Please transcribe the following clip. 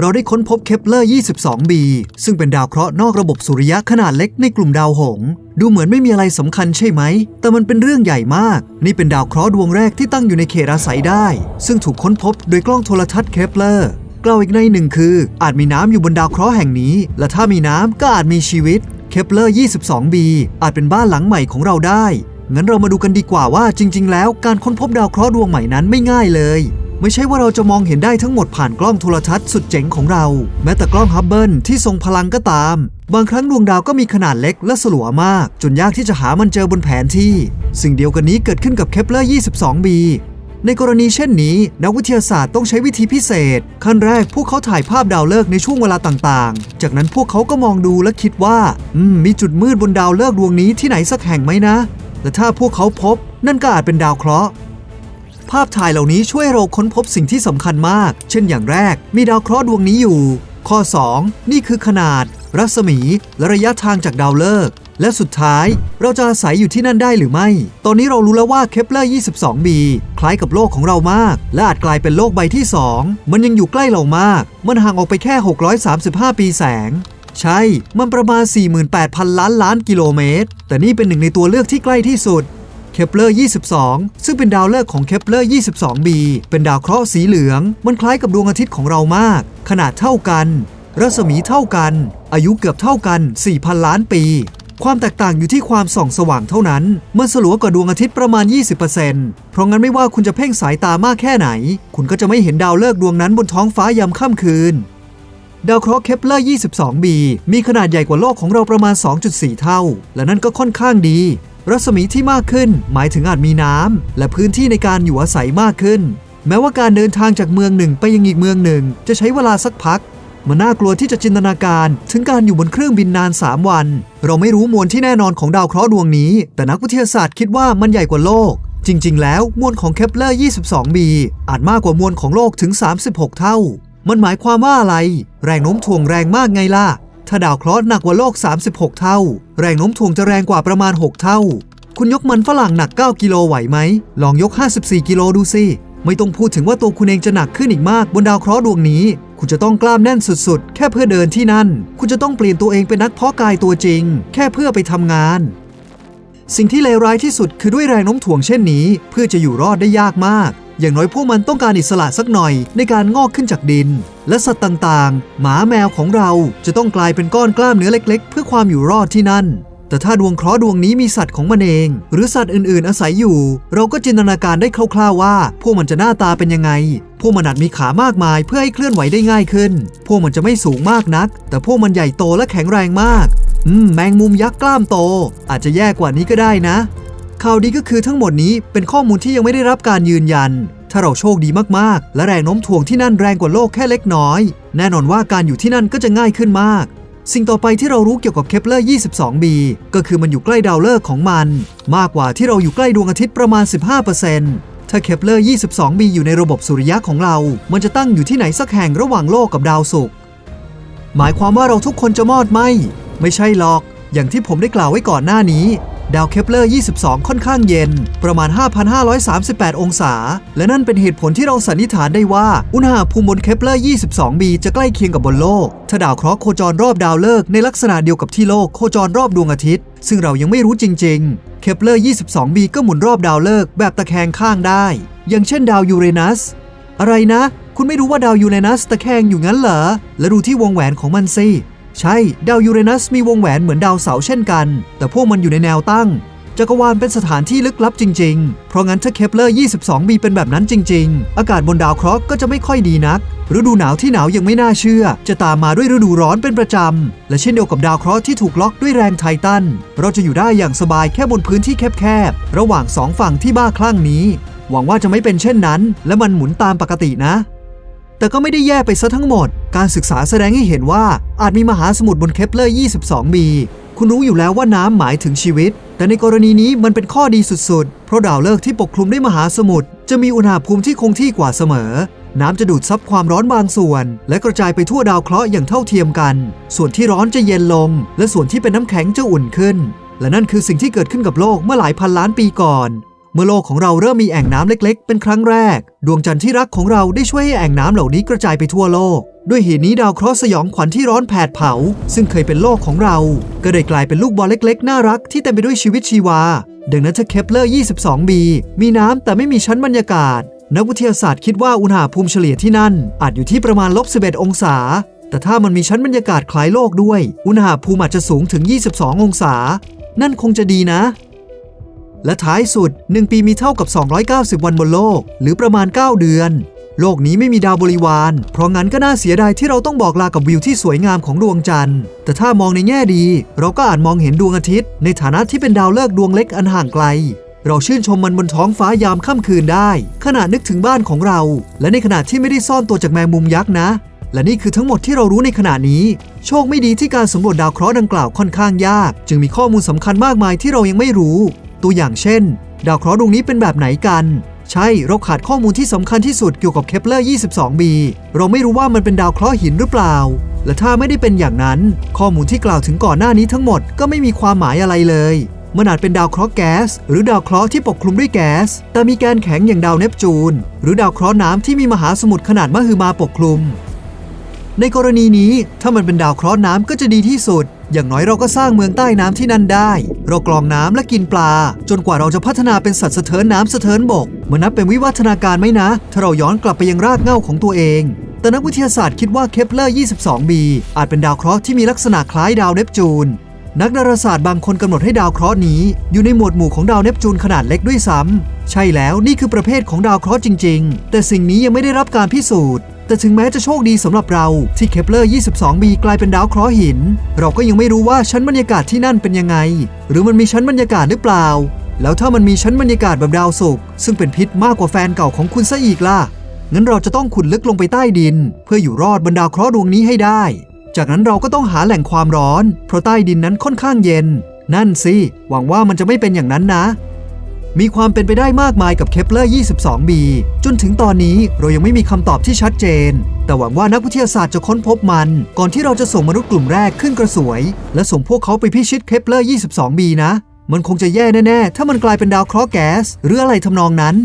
เราได้ค้นพบเคปเลอร์ 22b ซึ่งเป็นดาวเคราะห์นอกระบบสุริยะขนาดเล็กในกลุ่มดาวหงส์ดูเหมือนไม่มีอะไรสำคัญใช่ไหม แต่มันเป็นเรื่องใหญ่มาก นี่เป็นดาวเคราะห์ดวงแรกที่ตั้งอยู่ในเขตอาศัยได้ ซึ่งถูกค้นพบโดยกล้องโทรทัศน์เคปเลอร์กล่าวอีกในหนึ่งคือ อาจมีน้ำอยู่บนดาวเคราะห์แห่งนี้ และถ้ามีน้ำก็อาจมีชีวิตเคปเลอร์ 22b อาจเป็นบ้านหลังใหม่ของเราได้งั้นเรามาดูกันดีกว่าว่าจริง ๆ แล้วการค้นพบดาวเคราะห์ดวงใหม่นั้นไม่ง่ายเลย ไม่ใช่ว่าเราจะมองเห็นได้ทั้งหมดผ่านกล้องโทรทัศน์สุดเจ๋งของเรา แม้แต่กล้องฮับเบิลที่ทรงพลังก็ตาม บางครั้งดวงดาวก็มีขนาดเล็กและสลัวมาก จนยากที่จะหามันเจอบนแผนที่ สิ่งเดียวกันนี้เกิดขึ้นกับเคปเลอร์ 22b ในกรณีเช่นนี้ นักวิทยาศาสตร์ต้องใช้วิธีพิเศษ ขั้นแรกพวกเขาถ่ายภาพดาวฤกษ์ในช่วงเวลาต่างๆ จากนั้นพวกเขาก็มองดูและคิดว่า อืม มีจุดมืดบนดาวฤกษ์ดวงนี้ที่ไหนสักแห่งไหมนะ และถ้าพวกเขาพบ นั่นก็อาจเป็นดาวเคราะห์ ภาพถ่ายเหล่านี้ช่วยเราค้นพบสิ่งที่สำคัญมาก เช่นอย่างแรก มีดาวเคราะห์ดวงนี้อยู่ ข้อ 2 นี่คือขนาด รัศมี และระยะทางจากดาวฤกษ์และสุดท้าย เราจะอาศัยอยู่ที่นั่นได้หรือไม่ ตอนนี้เรารู้แล้วว่าเคปเลอร์ 22b คล้ายกับโลกของเรามาก และอาจกลายเป็นโลกใบที่ 2 มันยังอยู่ใกล้เรามาก มันห่างออกไปแค่ 635 ปีแสง ใช่ มันประมาณ 48,000 ล้านล้านกิโลเมตร แต่นี่เป็นหนึ่งในตัวเลือกที่ใกล้ที่สุด เคปเลอร์ 22 ซึ่งเป็นดาวฤกษ์ของเคปเลอร์ 22b เป็นดาวเคราะห์สีเหลือง มันคล้ายกับดวงอาทิตย์ของเรามาก ขนาดเท่ากัน รัศมีเท่ากัน อายุเกือบเท่ากัน 4,000 ล้านปี ความแตกต่างอยู่ที่ความส่องสว่างเท่านั้น มันสลัวกว่าดวงอาทิตย์ประมาณ 20%เพราะงั้นไม่ว่าคุณจะเพ่งสายตามากแค่ไหน คุณก็จะไม่เห็นดาวฤกษ์ดวงนั้นบนท้องฟ้ายามค่ำคืนดาวเคราะห์เคปเลอร์ 22b มีขนาดใหญ่กว่าโลกของเราประมาณ 2.4 เท่า และนั่นก็ค่อนข้างดี รัศมีที่มากขึ้น หมายถึงอาจมีน้ำและพื้นที่ในการอยู่อาศัยมากขึ้น แม้ว่าการเดินทางจากเมืองหนึ่งไปยังอีกเมืองหนึ่ง จะใช้เวลาสักพัก มันน่ากลัวที่จะจินตนาการถึงการอยู่บนเครื่องบินนาน 3 วัน เราไม่รู้มวลที่แน่นอนของดาวเคราะห์ดวงนี้ แต่นักวิทยาศาสตร์คิดว่ามันใหญ่กว่าโลก จริง ๆ แล้วมวลของเคปเลอร์ 22b อาจมากกว่ามวลของโลกถึง 36 เท่า มันหมายความว่าอะไร แรงโน้มถ่วงแรงมากไงล่ะ ถ้าดาวเคราะห์หนักกว่าโลก 36 เท่า แรงโน้มถ่วงจะแรงกว่าประมาณ 6 เท่า คุณยกมันฝรั่งหนัก 9 กิโลไหวไหม ลองยก 54 กิโลดูสิ ไม่ต้องพูดถึงว่าตัวคุณเองจะหนักขึ้นอีกมากบนดาวเคราะห์ดวงนี้ คุณจะต้องกล้ามแน่นสุดๆ แค่เพื่อเดินที่นั่น คุณจะต้องเปลี่ยนตัวเองเป็นนักเพาะกายตัวจริง แค่เพื่อไปทำงาน สิ่งที่เลวร้ายที่สุดคือด้วยแรงโน้มถ่วงเช่นนี้ เพื่อจะอยู่รอดได้ยากมาก อย่างน้อยพวกมันต้องการอิสระสักหน่อยในการงอกขึ้นจากดิน และสัตว์ต่างๆ หมาแมวของเราจะต้องกลายเป็นก้อนกล้ามเนื้อเล็ก ๆ เพื่อความอยู่รอดที่นั่น แต่ถ้าดวงเคราะห์ดวงนี้มีสัตว์ของมันเอง หรือสัตว์อื่นๆ อาศัยอยู่ เราก็จินตนาการได้คร่าวๆว่า พวกมันจะหน้าตาเป็นยังไง พวกมันอาจมีขามากมายเพื่อให้เคลื่อนไหวได้ง่ายขึ้น พวกมันจะไม่สูงมากนัก แต่พวกมันใหญ่โตและแข็งแรงมาก อืมแมงมุมยักษ์กล้ามโต อาจจะแย่กว่านี้ก็ได้นะ ข่าวดีก็คือทั้งหมดนี้เป็นข้อมูลที่ยังไม่ได้รับการยืนยัน ถ้าเราโชคดีมากๆ และแรงโน้มถ่วงที่นั่นแรงกว่าโลกแค่เล็กน้อย แน่นอนว่าการอยู่ที่นั่นก็จะง่ายขึ้นมาก สิ่งต่อไปที่เรารู้เกี่ยวกับเคปเลอร์ 22b ก็คือมันอยู่ใกล้ดาวฤกษ์ของมัน มากกว่าที่เราอยู่ใกล้ดวงอาทิตย์ประมาณ 15%ถ้าเคปเลอร์ 22b อยู่ในระบบสุริยะของเรา มันจะตั้งอยู่ที่ไหนสักแห่งระหว่างโลกกับดาวศุกร์หมายความว่าเราทุกคนจะมอดไหมไม่ใช่หรอก อย่างที่ผมได้กล่าวไว้ก่อนหน้านี้ ดาวเคปเลอร์ 22 ค่อนข้างเย็น ประมาณ 5,538 องศา และนั่นเป็นเหตุผลที่เราสันนิษฐานได้ว่า อุณหภูมิบนเคปเลอร์ 22b จะใกล้เคียงกับบนโลก ถ้าดาวเคราะห์โคจรรอบดาวฤกษ์ในลักษณะเดียวกับที่โลกโคจรรอบดวงอาทิตย์ ซึ่งเรายังไม่รู้จริง ๆ เคปเลอร์ 22b ก็หมุนรอบดาวฤกษ์แบบตะแคงข้างได้ อย่างเช่นดาวยูเรนัส อะไรนะ คุณไม่รู้ว่าดาวยูเรนัสตะแคงอยู่งั้นเหรอ และดูที่วงแหวนของมันสิ ใช่ ดาวยูเรนัสมีวงแหวนเหมือนดาวเสาร์เช่นกัน แต่พวกมันอยู่ในแนวตั้ง จักรวาลเป็นสถานที่ลึกลับจริง ๆ เพราะงั้นถ้าเคปเลอร์ 22b เป็นแบบนั้นจริง ๆ อากาศบนดาวเคราะห์ก็จะไม่ค่อยดีนัก ฤดูหนาวที่หนาวยังไม่น่าเชื่อ จะตามมาด้วยฤดูร้อนเป็นประจำ และเช่นเดียวกับดาวเคราะห์ที่ถูกล็อกด้วยแรงไททัน เราจะอยู่ได้อย่างสบายแค่บนพื้นที่แคบๆ ระหว่างสองฝั่งที่บ้าคลั่งนี้ หวังว่าจะไม่เป็นเช่นนั้น และมันหมุนตามปกตินะ แต่ก็ไม่ได้แย่ไปซะทั้งหมด การศึกษาแสดงให้เห็นว่าอาจมีมหาสมุทรบนเคปเลอร์ 22b คุณรู้อยู่แล้วว่าน้ำหมายถึงชีวิต แต่ในกรณีนี้มันเป็นข้อดีสุดๆ เพราะดาวฤกษ์ที่ปกคลุมด้วยมหาสมุทรจะมีอุณหภูมิที่คงที่กว่าเสมอ น้ำจะดูดซับความร้อนบางส่วน และกระจายไปทั่วดาวเคราะห์อย่างเท่าเทียมกัน ส่วนที่ร้อนจะเย็นลง และส่วนที่เป็นน้ำแข็งจะอุ่นขึ้น และนั่นคือสิ่งที่เกิดขึ้นกับโลกเมื่อหลายพันล้านปีก่อน เมื่อโลกของเราเริ่มมีแอ่งน้ำเล็ก ๆ เป็นครั้งแรก ดวงจันทร์ที่รักของเราได้ช่วยให้แอ่งน้ำเหล่านี้กระจายไปทั่วโลก ด้วยเหตุนี้ดาวเคราะห์สยองขวัญที่ร้อนแผดเผา ซึ่งเคยเป็นโลกของเรา ก็ได้กลายเป็นลูกบอลเล็ก ๆ น่ารักที่เต็มไปด้วยชีวิตชีวา ดังนั้นถ้าเคปเลอร์ 22b มีน้ำแต่ไม่มีชั้นบรรยากาศ นักวิทยาศาสตร์คิดว่าอุณหภูมิเฉลี่ยที่นั่น อาจอยู่ที่ประมาณลบ11 องศาแต่ถ้ามันมีชั้นบรรยากาศคล้ายโลกด้วย อุณหภูมิอาจจะสูงถึง 22 องศา นั่นคงจะดีนะ และท้ายสุด 1 ปีมีเท่ากับ 290 วันบนโลก หรือประมาณ 9 เดือน โลกนี้ไม่มีดาวบริวาร เพราะงั้นก็น่าเสียดายที่เราต้องบอกลากับวิวที่สวยงามของดวงจันทร์ แต่ถ้ามองในแง่ดี เราก็อาจมองเห็นดวงอาทิตย์ ในฐานะที่เป็นดาวฤกษ์ดวงเล็กอันห่างไกล เราชื่นชมมันบนท้องฟ้ายามค่ำคืนได้ ขณะนึกถึงบ้านของเรา และในขณะที่ไม่ได้ซ่อนตัวจากแมงมุมยักษ์นะและนี่คือทั้งหมดที่เรารู้ในขณะนี้ โชคไม่ดีที่การสำรวจดาวเคราะห์ดังกล่าวค่อนข้างยาก จึงมีข้อมูลสำคัญมากมายที่เรายังไม่รู้ ตัวอย่างเช่น ดาวเคราะห์ดวงนี้เป็นแบบไหนกัน ใช่ เราขาดข้อมูลที่สำคัญที่สุดเกี่ยวกับเคปเลอร์ 22b เราไม่รู้ว่ามันเป็นดาวเคราะห์หินหรือเปล่า และถ้าไม่ได้เป็นอย่างนั้น ข้อมูลที่กล่าวถึงก่อนหน้านี้ทั้งหมดก็ไม่มีความหมายอะไรเลยมันอาจเป็นดาวเคราะห์แก๊ส หรือดาวเคราะห์ที่ปกคลุมด้วยแก๊ส แต่มีแกนแข็งอย่างดาวเนปจูน หรือดาวเคราะห์น้ำที่มีมหาสมุทรขนาดมหึมาปกคลุม ในกรณีนี้ถ้ามันเป็นดาวเคราะห์น้ำก็จะดีที่สุด อย่างน้อยเราก็สร้างเมืองใต้น้ำที่นั่นได้ เรากรองน้ำและกินปลา จนกว่าเราจะพัฒนาเป็นสัตว์สะเทินน้ำสะเทินบกมันนับเป็นวิวัฒนาการไหมนะ ถ้าเราย้อนกลับไปยังรากเหง้าของตัวเองแต่นักวิทยาศาสตร์คิดว่าเคปเลอร์ 22b อาจเป็นดาวเคราะห์ที่มีลักษณะคล้ายดาวเนปจูน นักดาราศาสตร์บางคนกำหนดให้ดาวเคราะห์นี้ อยู่ในหมวดหมู่ของดาวเนปจูนขนาดเล็กด้วยซ้ำ ใช่แล้วนี่คือประเภทของดาวเคราะห์จริง ๆ แต่สิ่งนี้ยังไม่ได้รับการพิสูจน์ แต่ถึงแม้จะโชคดีสำหรับเราที่เคปเลอร์ 22b กลายเป็นดาวเคราะห์หิน เราก็ยังไม่รู้ว่าชั้นบรรยากาศที่นั่นเป็นยังไง หรือมันมีชั้นบรรยากาศหรือเปล่า แล้วถ้ามันมีชั้นบรรยากาศแบบดาวศุกร์ซึ่งเป็นพิษมากกว่าแฟนเก่าของคุณซะอีกล่ะงั้นเราจะต้องขุดลึกลงไปใต้ดิน เพื่ออยู่รอดบนดาวเคราะห์ดวงนี้ให้ได้ จากนั้นเราก็ต้องหาแหล่งความร้อน เพราะใต้ดินนั้นค่อนข้างเย็น นั่นสิ หวังว่ามันจะไม่เป็นอย่างนั้นนะ มีความเป็นไปได้มากมายกับเคปเลอร์ 22b จนถึงตอนนี้เรายังไม่มีคำตอบที่ชัดเจน แต่หวังว่านักวิทยาศาสตร์จะค้นพบมัน ก่อนที่เราจะส่งมนุษย์กลุ่มแรกขึ้นกระสวย และส่งพวกเขาไปพิชิตเคปเลอร์ 22b นะ มันคงจะแย่แน่ ๆ ถ้ามันกลายเป็นดาวเคราะห์แก๊สหรืออะไรทำนองนั้น